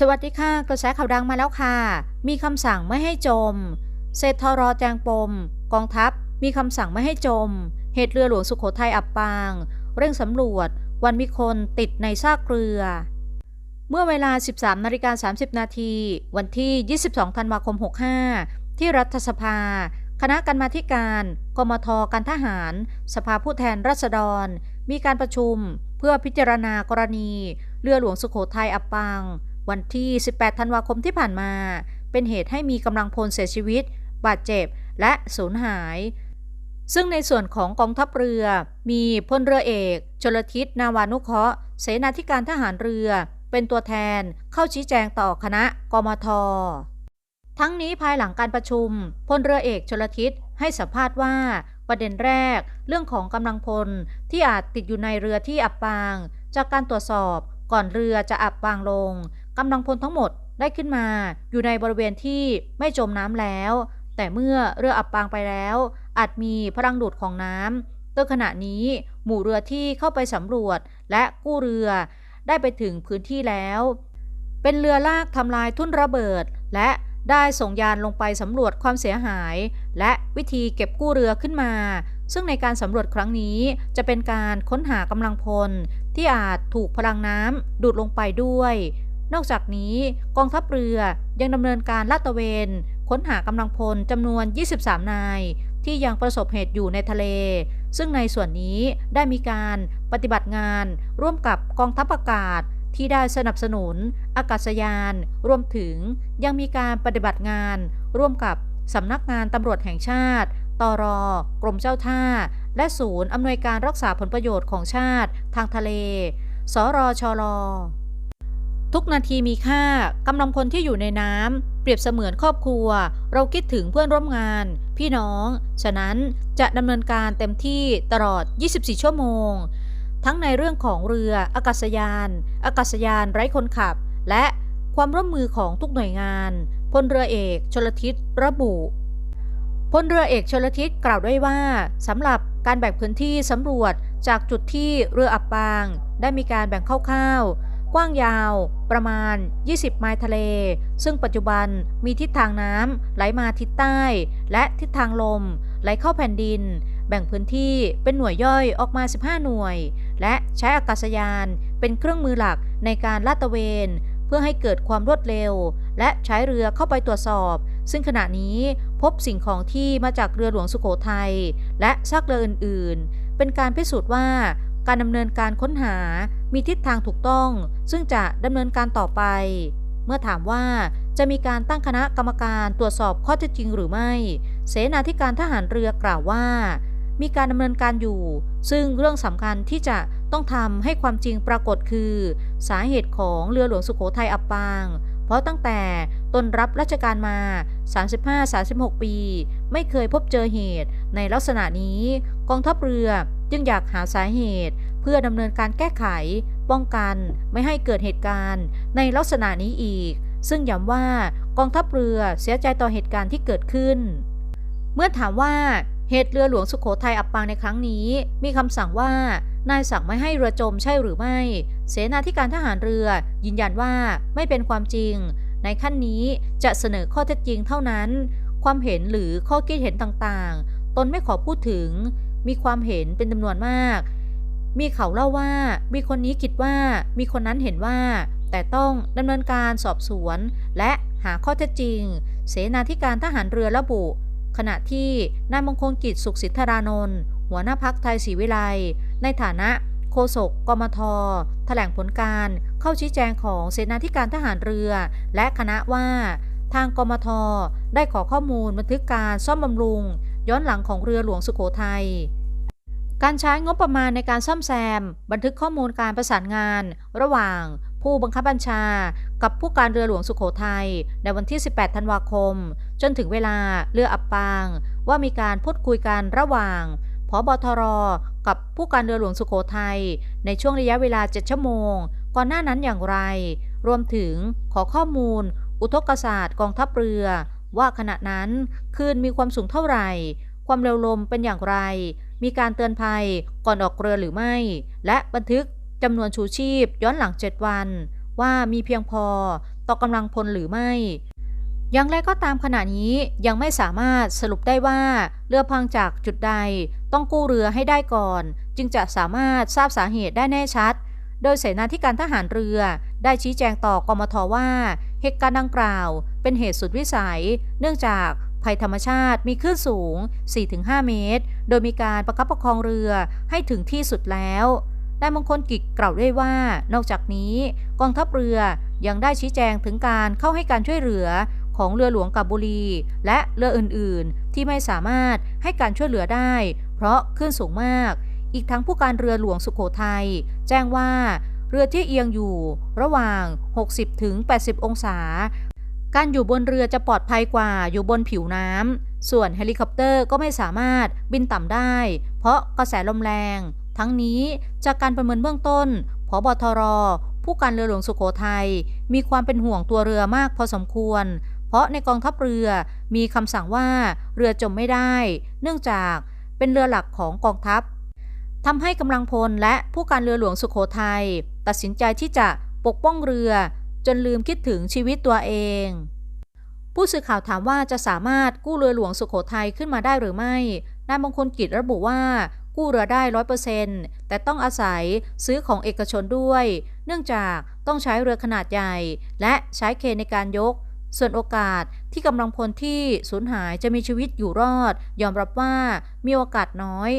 สวัสดีค่ะ กระแสข่าวดังมาแล้วค่ะ มีคำสั่งไม่ให้จม เศรษฐรอแจงปม กองทัพ มีคำสั่งไม่ให้จม เหตุเรือหลวงสุโขทัยอับปาง เร่งสำรวจ วันมีคนติดในซากเรือ เมื่อเวลา 13นาฬิกา30 นาที วันที่ 22 ธันวาคม 65 ที่รัฐสภา คณะกรรมาธิการกมทการทหาร สภาผู้แทนราษฎร มีการประชุม เพื่อพิจารณากรณี เรือหลวงสุโขทัยอับปาง วันที่ 18 ธันวาคมที่ผ่านมา เป็นเหตุให้มีกำลังพลเสียชีวิต บาดเจ็บ และสูญหาย ซึ่งในส่วนของกองทัพเรือ มีพลเรือเอก ชลทิศนาวานุเคราะห์ เสนาธิการทหารเรือ เป็นตัวแทนเข้าชี้แจงต่อคณะกมท ทั้งนี้ภายหลังการประชุม พลเรือเอกชลทิศให้สัมภาษณ์ว่าประเด็นแรก เรื่องของกำลังพลที่อาจติดอยู่ในเรือที่อับปาง จากการตรวจสอบก่อนเรือจะอับปางลง กำลังพลทั้งหมดได้ขึ้นมาอยู่ในบริเวณที่ไม่จมน้ำแล้ว แต่เมื่อเรืออับปางไปแล้ว อาจมีพลังดูดของน้ำโดยขณะนี้หมู่เรือที่เข้าไปสำรวจและกู้เรือได้ไปถึงพื้นที่แล้ว เป็นเรือลากทำลายทุ่นระเบิด และได้ส่งยานลงไปสำรวจความเสียหาย และวิธีเก็บกู้เรือขึ้นมา ซึ่งในการสำรวจครั้งนี้จะเป็นการค้นหากำลังพลที่อาจถูกพลังน้ำดูดลงไปด้วย นอกจากนี้กองทัพเรือยังดำเนินการลาดตระเวน ค้นหากำลังพลจำนวน 23 นาย ที่ยังประสบเหตุอยู่ในทะเล ซึ่งในส่วนนี้ได้มีการปฏิบัติงานร่วมกับกองทัพอากาศที่ได้สนับสนุน อากาศยาน รวมถึงยังมีการปฏิบัติงาน ร่วมกับสำนักงานตำรวจแห่งชาติตรกรมเจ้าท่า และศูนย์อำนวยการรักษาผลประโยชน์ของชาติ ทางทะเล สรชล ทุกนาทีมีค่ากำลังพลที่อยู่ในน้ำเปรียบเสมือนครอบครัว เราคิดถึงเพื่อนร่วมงาน พี่น้อง ฉะนั้นจะดำเนินการเต็มที่ตลอด 24 ชั่วโมง ทั้งในเรื่องของเรืออากาศยาน อากาศยานไร้คนขับ และความร่วมมือของทุกหน่วยงานพลเรือเอกชลทิศระบุพลเรือเอกชลทิศกล่าวด้วยว่าสำหรับการแบ่งพื้นที่สำรวจจากจุดที่เรืออับปาง ได้มีการแบ่งคร่าวๆ ว้างยาวประมาณ 20 ไมล์ทะเล ซึ่งปัจจุบันมีทิศทางน้ำไหลมาทิศใต้ และทิศทางลม ไหลเข้าแผ่นดิน แบ่งพื้นที่เป็นหน่วยย่อยออกมา 15 หน่วย และใช้อากาศยานเป็นเครื่องมือหลักในการลาดตระเวน เพื่อให้เกิดความรวดเร็ว และใช้เรือเข้าไปตรวจสอบ ซึ่งขณะนี้พบสิ่งของที่มาจากเรือหลวงสุโขทัยและซากเรืออื่น ๆ เป็นการพิสูจน์ว่า การดำเนินการค้นหามีทิศทางถูกต้อง ซึ่งจะดำเนินการต่อไป เมื่อถามว่าจะมีการตั้งคณะกรรมการตรวจสอบข้อเท็จจริงหรือไม่ เสนาธิการทหารเรือกล่าวว่า มีการดำเนินการอยู่ ซึ่งเรื่องสำคัญที่จะต้องทำให้ความจริงปรากฏคือ สาเหตุของเรือหลวงสุโขทัยอับปาง เพราะตั้งแต่ตนรับราชการมา 35-36 ปี ไม่เคยพบเจอเหตุในลักษณะนี้กองทัพเรือ จึงอยากหาสาเหตุ เพื่อดำเนินการแก้ไข ป้องกันไม่ให้เกิดเหตุการณ์ ในลักษณะนี้อีก ซึ่งย้ำว่ากองทัพเรือเสียใจต่อเหตุการณ์ที่เกิดขึ้น เมื่อถามว่าเหตุเรือหลวงสุโขทัยอับปางในครั้งนี้ มีคำสั่งว่านายสั่งไม่ให้เรือจมใช่หรือไม่ เสนาธิการทหารเรือ ยืนยันว่าไม่เป็นความจริง ในขั้นนี้จะเสนอข้อเท็จจริงเท่านั้น ความเห็นหรือข้อคิดเห็นต่างๆ ตนไม่ขอพูดถึง มีความเห็นเป็นจำนวนมาก มีเขาเล่าว่า มีคนนี้คิดว่า มีคนนั้นเห็นว่า แต่ต้องดำเนินการสอบสวน และหาข้อเท็จจริง เสนาธิการทหารเรือระบุ ขณะที่นายมงคลกิจสุขสิทธารานนท์หัวหน้าพักไทยศรีวิไลในฐานะโฆษกกมทแถลงผลการเข้าชี้แจงของเสนาธิการทหารเรือ และคณะว่า ทางกมทได้ขอข้อมูลบันทึกการซ่อมบำรุง ย้อนหลังของเรือหลวงสุโขทัยการใช้งบประมาณในการซ่อมแซม บันทึกข้อมูลการประสานงาน ระหว่าง ผู้บังคับบัญชา กับผู้การเรือหลวงสุโขทัยในวันที่ 18 ธันวาคม จนถึงเวลาเรืออับปาง ว่ามีการพูดคุยกันระหว่างพบทร กับผู้การเรือหลวงสุโขทัยในช่วงระยะเวลา 7 ชั่วโมง ก่อนหน้านั้นอย่างไร รวมถึงขอข้อมูล อุทกศาสตร์กองทัพเรือ ว่าขณะนั้นคลื่นมีความสูงเท่าไหร่ ความเร็วลมเป็นอย่างไร มีการเตือนภัยก่อนออกเรือหรือไม่ และบันทึกจำนวนชูชีพย้อนหลัง 7 วัน ว่ามีเพียงพอต่อกำลังพลหรือไม่ อย่างไรก็ตามขณะนี้ยังไม่สามารถสรุปได้ว่าเรือพังจากจุดใดต้องกู้เรือให้ได้ก่อน จึงจะสามารถทราบสาเหตุได้แน่ชัด โดยเสนาธิการทหารเรือได้ชี้แจงต่อกมทว่า เหตุการณ์ดังกล่าว เป็นเหตุสุดวิสัย เนื่องจากภัยธรรมชาติมีคลื่นสูง 4-5 เมตร โดยมีการประคับประคองเรือให้ถึงที่สุดแล้วนายมงคลกิจกล่าวด้วยว่า นอกจากนี้ กองทัพเรือยังได้ชี้แจงถึงการเข้าให้การช่วยเหลือของเรือหลวงกาบบุรี และเรืออื่นๆ ที่ไม่สามารถให้การช่วยเหลือได้ เพราะคลื่นสูงมาก อีกทั้งผู้การเรือหลวงสุโขทัยแจ้งว่าเรือที่เอียงอยู่ระหว่าง 60-80 องศา การอยู่บนเรือจะปลอดภัยกว่าอยู่บนผิวน้ำ ส่วนเฮลิคอปเตอร์ก็ไม่สามารถบินต่ำได้ เพราะกระแสลมแรง ทั้งนี้จากการประเมินเบื้องต้นพบทร ผู้การเรือหลวงสุโขทัยมีความเป็นห่วงตัวเรือมากพอสมควร เพราะในกองทัพเรือมีคำสั่งว่าเรือจมไม่ได้ เนื่องจากเป็นเรือหลักของกองทัพทำให้กำลังพลและผู้การเรือหลวงสุโขทัยตัดสินใจที่จะปกป้องเรือ จนลืมคิดถึงชีวิตตัวเอง ผู้สื่อข่าวถามว่าจะสามารถกู้เรือหลวงสุโขทัยขึ้นมาได้หรือไม่ นายมงคลกิจระบุว่ากู้เรือได้ร้อยเปอร์เซ็นต์แต่ต้องอาศัยซื้อของเอกชนด้วย เนื่องจากต้องใช้เรือขนาดใหญ่ และใช้เคในการยก ส่วนโอกาสที่กำลังพลที่สูญหายจะมีชีวิตอยู่รอด ยอมรับว่ามีโอกาสน้อย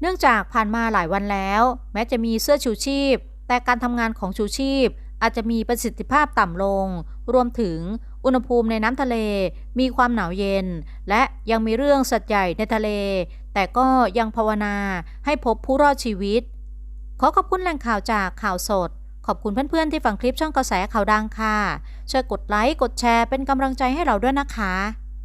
เนื่องจากผ่านมาหลายวันแล้ว แม้จะมีเสื้อชูชีพ แต่การทำงานของชูชีพ อาจจะมีประสิทธิภาพต่ำลง รวมถึงอุณหภูมิในน้ำทะเลมีความหนาวเย็น และยังมีเรื่องสัตว์ใหญ่ในทะเล แต่ก็ยังภาวนาให้พบผู้รอดชีวิต ขอขอบคุณแหล่งข่าวจากข่าวสด ขอบคุณเพื่อนๆที่ฟังคลิปช่องกระแสข่าวดังค่ะ ช่วยกดไลค์ กดแชร์เป็นกำลังใจให้เราด้วยนะคะ